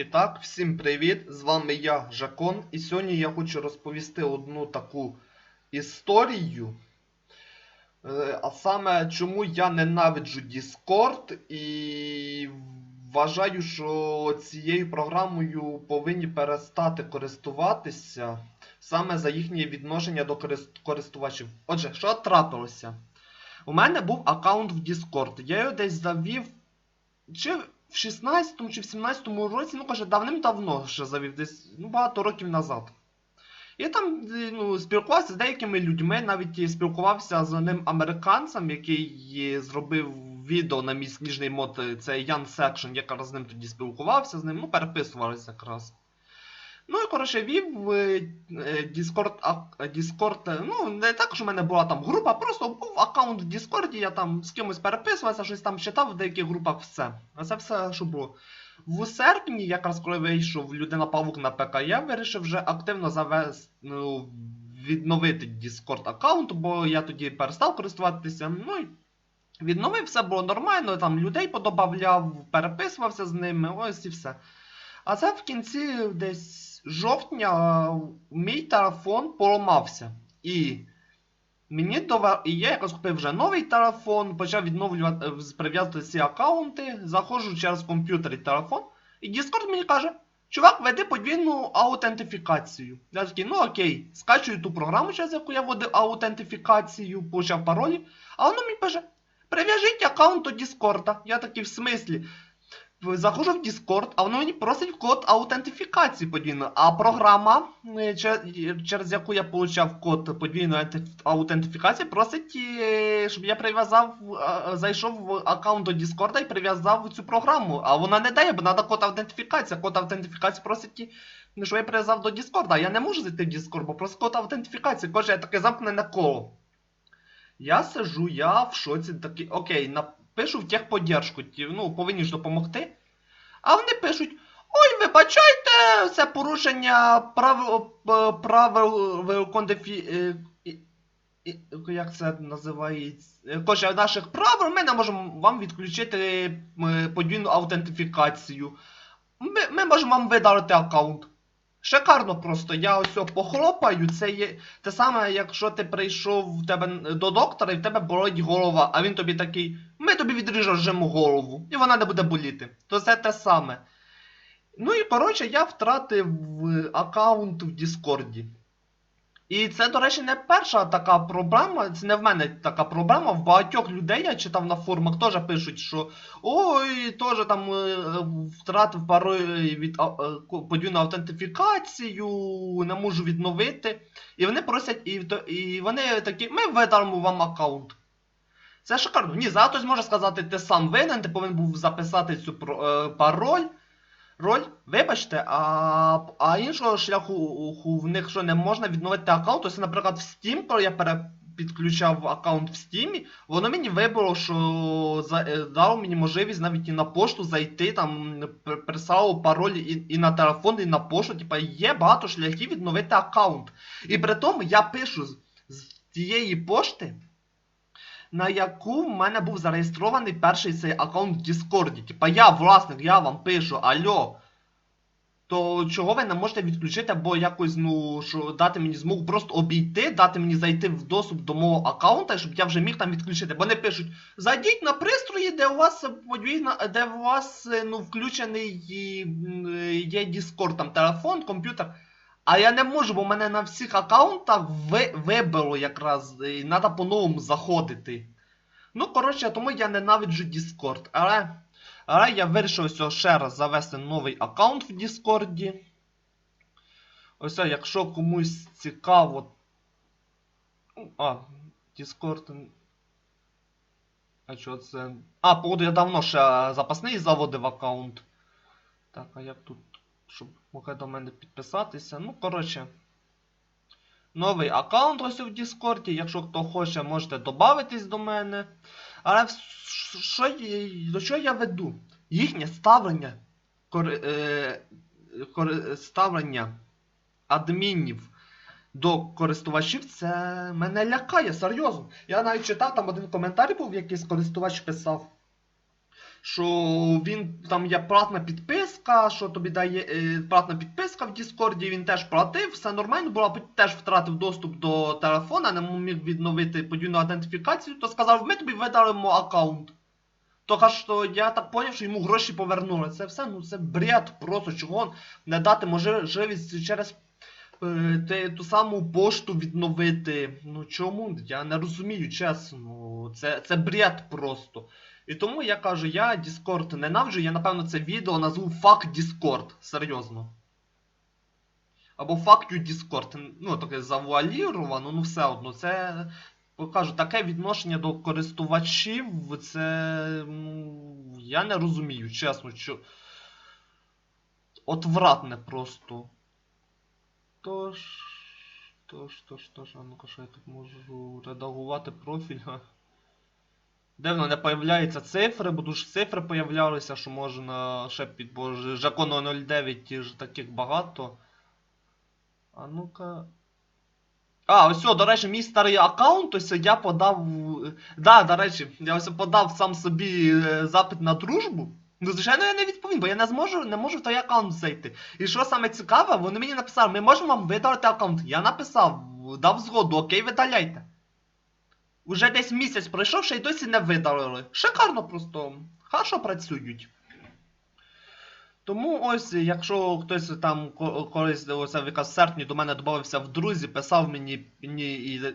І так, всім привіт! З вами я, Жакон, і сьогодні я хочу розповісти одну таку історію. Е, А саме, чому я ненавиджу Discord і вважаю, що цією програмою повинні перестати користуватися саме за їхнє відношення до користувачів. Отже, що трапилося? У мене був аккаунт в Discord. Я його десь завів чи в 16-му, чи в 17-му році, ну каже, давним-давно ще завів, десь ну, багато років назад. Я там е, ну, спілкувався з деякими людьми, навіть спілкувався з одним американцем, який е, зробив відео на мій сніжний мод, е, це Ян Секшн, якраз з ним тоді спілкувався з ним, ну переписувалися якраз. Ну і коротше вів е, е, е, Discord, е, ну не так, що в мене була там група, просто був аккаунт в Discord, я там з кимось переписувався, щось там читав в деяких групах, все. А це все, що було. В серпні, якраз коли вийшов Людина Павук на ПК, я вирішив вже активно завести, ну, відновити Discord аккаунт, бо я тоді перестав користуватися. Ну і відновив, все було нормально, там людей подобавляв, переписувався з ними, ось і все. А це в кінці десь жовтня е, мій телефон поламався. І мені довер... І я якось купив вже новий телефон, почав відновлювати, е, прив'язувати ці аккаунти, заходжу через комп'ютер і телефон, і Discord мені каже. Чувак, веди подвійну аутентифікацію. Я такий, ну окей, скачую ту програму, через яку я вводив аутентифікацію, почав паролі, а воно мені пише: прив'яжіть аккаунт до Discord. Я такий в смислі. Заходжу в Discord, а воно мені просить код аутентифікації подвійно. А програма, е, через яку я получав код подвійної аутентифікації, просить, е, щоб я прив'язав, е, зайшов в аккаунт до Discord і прив'язав цю програму. А вона не дає, бо треба код аутентифікації. Код аутентифікації просить, щоб я прив'язав до Discord. А я не можу зайти в Discord, бо просто код аутентифікації. Каже, я таке замкнене коло. Я сижу, я в шоці такий, окей, напишу в техподдержку, ну, повинні ж допомогти. А вони пишуть: Ой, вибачайте, це порушення правил, правил кондифі... е, Як це називається? Е, Коротше, наших правил ми не можемо вам відключити е, подвійну аутентифікацію. Ми, ми можемо вам видалити аккаунт. Шикарно просто, я ось похлопаю, це є те саме, якщо ти прийшов в тебе до доктора і в тебе болить голова, а він тобі такий, ми тобі відріжемо голову, і вона не буде боліти. То це те саме. Ну і коротше, я втратив е, аккаунт в Діскорді. І це, до речі, не перша така проблема, це не в мене така проблема. В багатьох людей я читав на форумах теж пишуть, що ой, теж там е, втратив пароль від е, ко- подвійну аутентифікацію, не можу відновити. І вони просять, і, і вони такі, ми видалимо вам аккаунт. Це шикарно. Ні, зараз хтось може сказати, ти сам винен, ти повинен був записати цю е, пароль. Роль, вибачте, а, а іншого шляху у- в них що не можна відновити аккаунт. Ось, наприклад, в Steam, коли я підключав аккаунт в Steam, воно мені вибрало, що е, дало мені можливість навіть і на пошту зайти, там прислало пароль і, і на телефон, і на пошту. Типа є багато шляхів відновити аккаунт. І при тому я пишу з, тієї пошти, на яку в мене був зареєстрований перший цей аккаунт в Діскорді. Типа я власник, я вам пишу, альо. То чого ви не можете відключити, або якось, ну, що дати мені змогу просто обійти, дати мені зайти в доступ до мого аккаунта, щоб я вже міг там відключити. Бо вони пишуть, зайдіть на пристрої, де у вас подвійна, де у вас ну, включений є Discord, там телефон, комп'ютер. А я не можу, бо в мене на всіх аккаунтах вибило якраз, і треба по-новому заходити. Ну, коротше, тому я ненавиджу Discord. Але, але я вирішив ось ще раз завести новий аккаунт в Discord. Ось, якщо комусь цікаво. А, Discord. А що це? А, походу, я давно ще запасний заводив аккаунт. Так, а як тут, щоб могли до мене підписатися? Ну, коротше. Новий аккаунт ось в Діскорді. Якщо хто хоче, можете додатись до мене. Але що, до чого я веду? Їхнє ставлення, кори- е, кори- ставлення адмінів до користувачів, це мене лякає, серйозно. Я навіть читав, там один коментар був, якийсь користувач писав. Що він там є платна підписка, що тобі дає е, платна підписка в Діскорді, він теж платив, все нормально було, теж втратив доступ до телефона, не міг відновити подвійну ідентифікацію, то сказав, ми тобі видалимо аккаунт. То що я так поняв, що йому гроші повернули. Це все, ну це бред просто, чого не дати можливість через е, ту саму пошту відновити. Ну чому? Я не розумію, чесно. Це, це бред просто. І тому я кажу, я Discord ненавиджу, я напевно це відео назву Fuck Discord. Серйозно. Або Fuck you Discord. Ну, таке завуаліровано, ну все одно. Це. Покажу, таке відношення до користувачів, це. Ну, я не розумію, чесно, що. Отвратне просто. Тож. Тож, тож, тож, а ну-ка, що я тут можу редагувати профіль. Дивно не появляються цифри, бо дуже цифри появлялися, що можна ще під бо ж- Жаконо 09 ті ж таких багато. А ну-ка. А, ось, до речі, мій старий аккаунт, ось я подав. Да, до речі, я ось подав сам собі е, запит на дружбу. Ну, звичайно, я не відповім, бо я не зможу, не можу в той аккаунт зайти. І що саме цікаве, вони мені написали, ми можемо вам видалити аккаунт. Я написав, дав згоду, окей, видаляйте. Уже десь місяць пройшов, і досі не видалили. Шикарно просто. Хорошо працюють. Тому ось, якщо хтось там ко- колись якраз в серпні до мене додався в друзі, писав мені, і,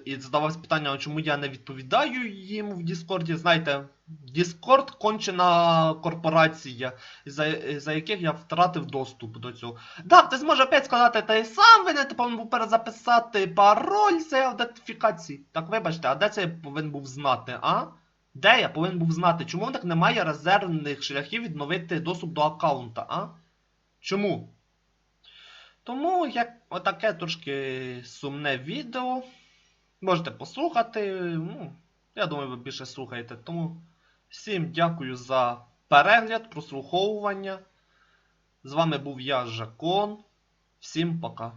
і задавався питання, чому я не відповідаю їм в Діскорді. Знаєте, Діскорд кончена корпорація, за, за яких я втратив доступ до цього. Так, хтось може опять сказати, та й сам винен, повинен був перезаписати пароль з аутентифікації. Так вибачте, а де це я повинен був знати, а? Де я повинен був знати? Чому в них немає резервних шляхів відновити доступ до аккаунта, а? Чому? Тому як отаке трошки сумне відео. Можете послухати. Ну, я думаю, ви більше слухаєте. Тому всім дякую за перегляд, прослуховування. З вами був я, Жакон. Всім пока.